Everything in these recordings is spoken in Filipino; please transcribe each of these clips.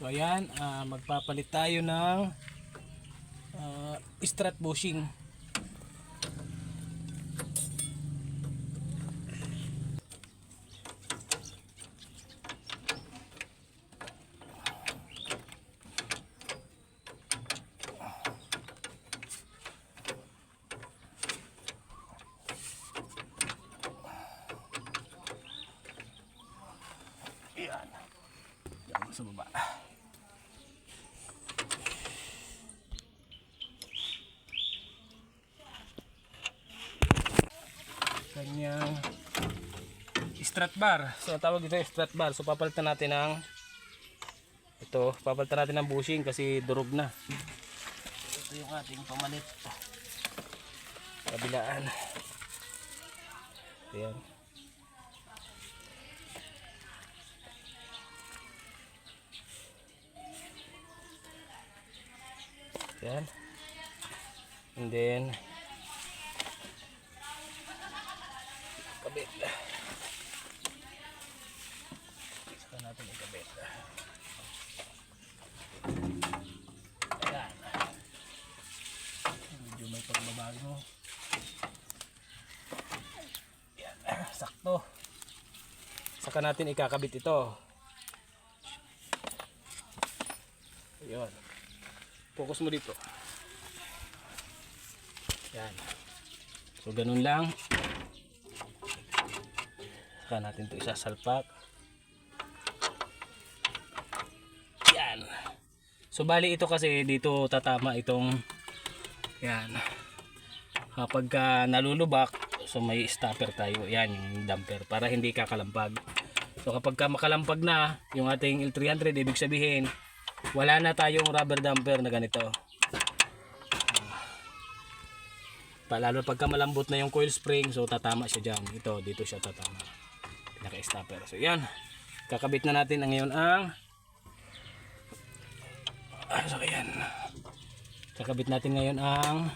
So ayan, ah, magpapalit tayo ng ah, strut bushing. Ayan. Diyan sa baba. Kanyang strut bar. So tawag dito strut bar. So papalitan natin ng ito, papalitan natin ng bushing kasi durog na. Ito yung ating pamalit. Kabilaan. Ayan. Yan. And then kabit. Saka natin ikabit. Ayan. Medyo may pagbabago. Yan. Sakto. Saka natin ikakabit ito. Ayun. Focus mo dito. Yan. So ganun lang. Saka natin ito isasalpak. Yan. So bali ito kasi dito tatama itong yan. Kapag ka nalulubak, so may stopper tayo. Yan yung damper para hindi kakalampag. So kapag ka makalampag na yung ating L300, ibig sabihin wala na tayong rubber damper na ganito. Palalo pagka malambot na yung coil spring, so tatama siya dyan. Ito, dito siya tatama. Pinaka-stopper. So yan. Kakabit na natin ang ngayon ang ah, so yan. Kakabit natin ngayon ang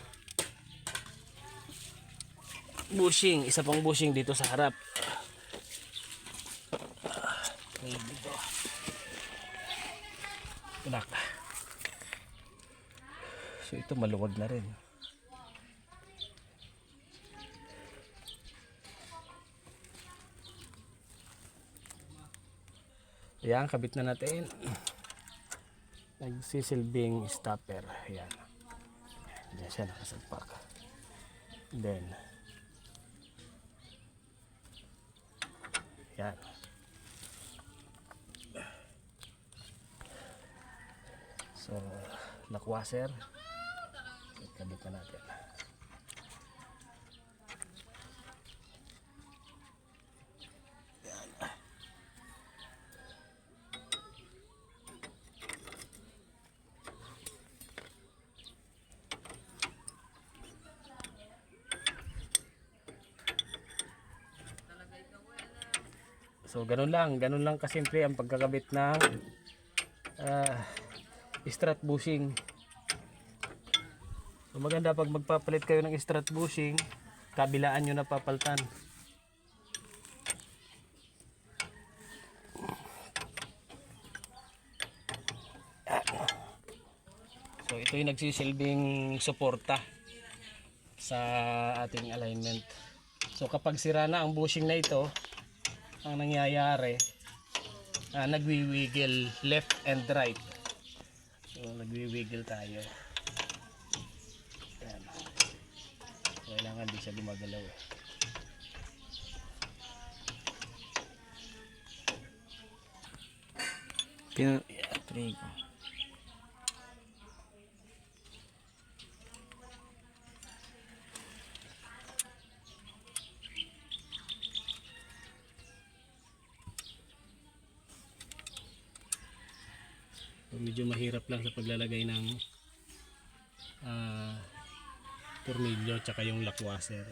bushing. Isa pang bushing dito sa harap. Dito. Pinak. So ito maluwag na rin. Ayan, kabit na natin. Nagsisilbing stopper. Ayan. Diyan siya nakasagpak. Then, Ayan. So, lakwaser. Kabit na natin. So, ganun lang. Ganun lang kasimple ang pagkakabit ng ah, strut bushing. So maganda pag magpapalit kayo ng strut bushing, kabilaan nyo na papaltan. So ito yung nagsisilbing suporta sa ating alignment. So kapag sira na ang bushing na ito, ang nangyayari, ah, nagwi-wiggle left and right. So nagwi-wiggle tayo. Ayan. Kailangan di siya gumagalaw eh. Pin Yeah. trigo. Medyo mahirap lang sa paglalagay ng ah tornilyo tsaka yung lakwaser.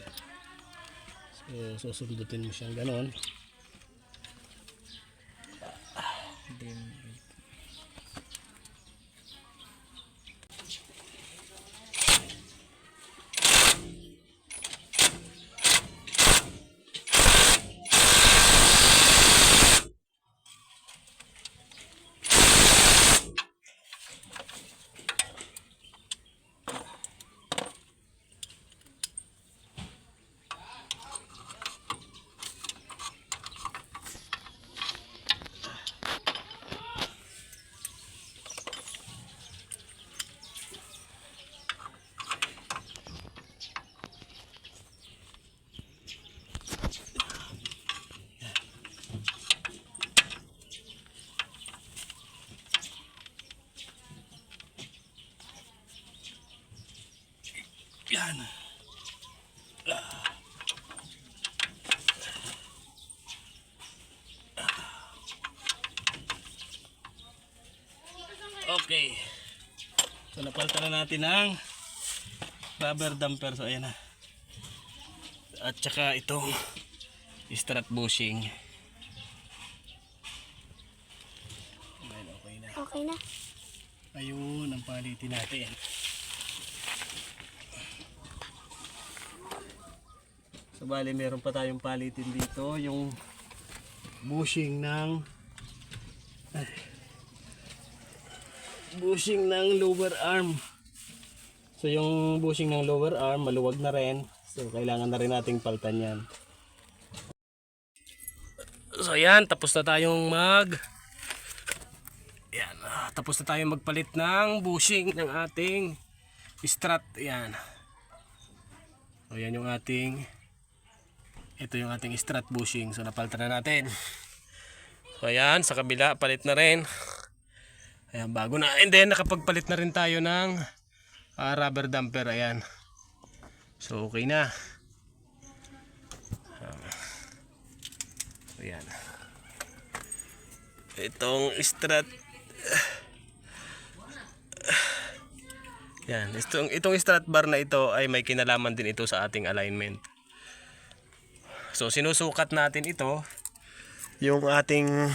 So susundutin mo siyang ganon. Then, Yan. Okay. So napalitan na natin ng rubber damper. So ayan na. At saka itong strut bushing. Ayan, okay na. Okay na. Ayun, ang palitin natin. So bali meron pa tayong palitin dito, yung bushing ng ay, bushing ng lower arm. So yung bushing ng lower arm maluwag na rin. So kailangan na rin nating paltan yan. So yan, tapos na tayong mag yan, ah, tapos na tayong magpalit ng bushing ng ating strut. Yan. So yan yung ating ito yung ating strut bushing. So napalitan na natin. So ayan, sa kabila palit na rin. Ayan, bago na. And then nakapagpalit na rin tayo ng ah, rubber damper. Ayan. So okay na. Ah. So yan. Itong strut yan, itong, itong strut bar na ito ay may kinalaman din ito sa ating alignment. So sinusukat natin ito yung ating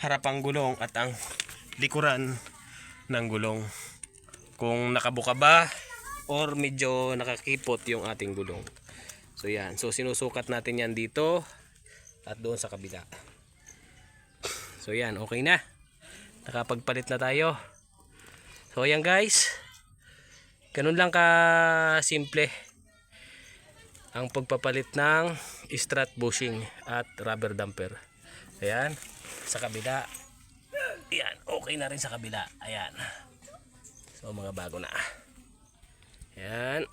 harapang gulong at ang likuran ng gulong. Kung nakabuka ba or medyo nakakipot yung ating gulong. So yan, so sinusukat natin yan dito at doon sa kabila. So yan, okay na. Nakapagpalit na tayo. So ayan guys. Ganun lang ka simple ang pagpapalit ng strut bushing at rubber damper. Ayan, sa kabila. Ayan, okay na rin sa kabila. Ayan. So mga bago na. Ayan.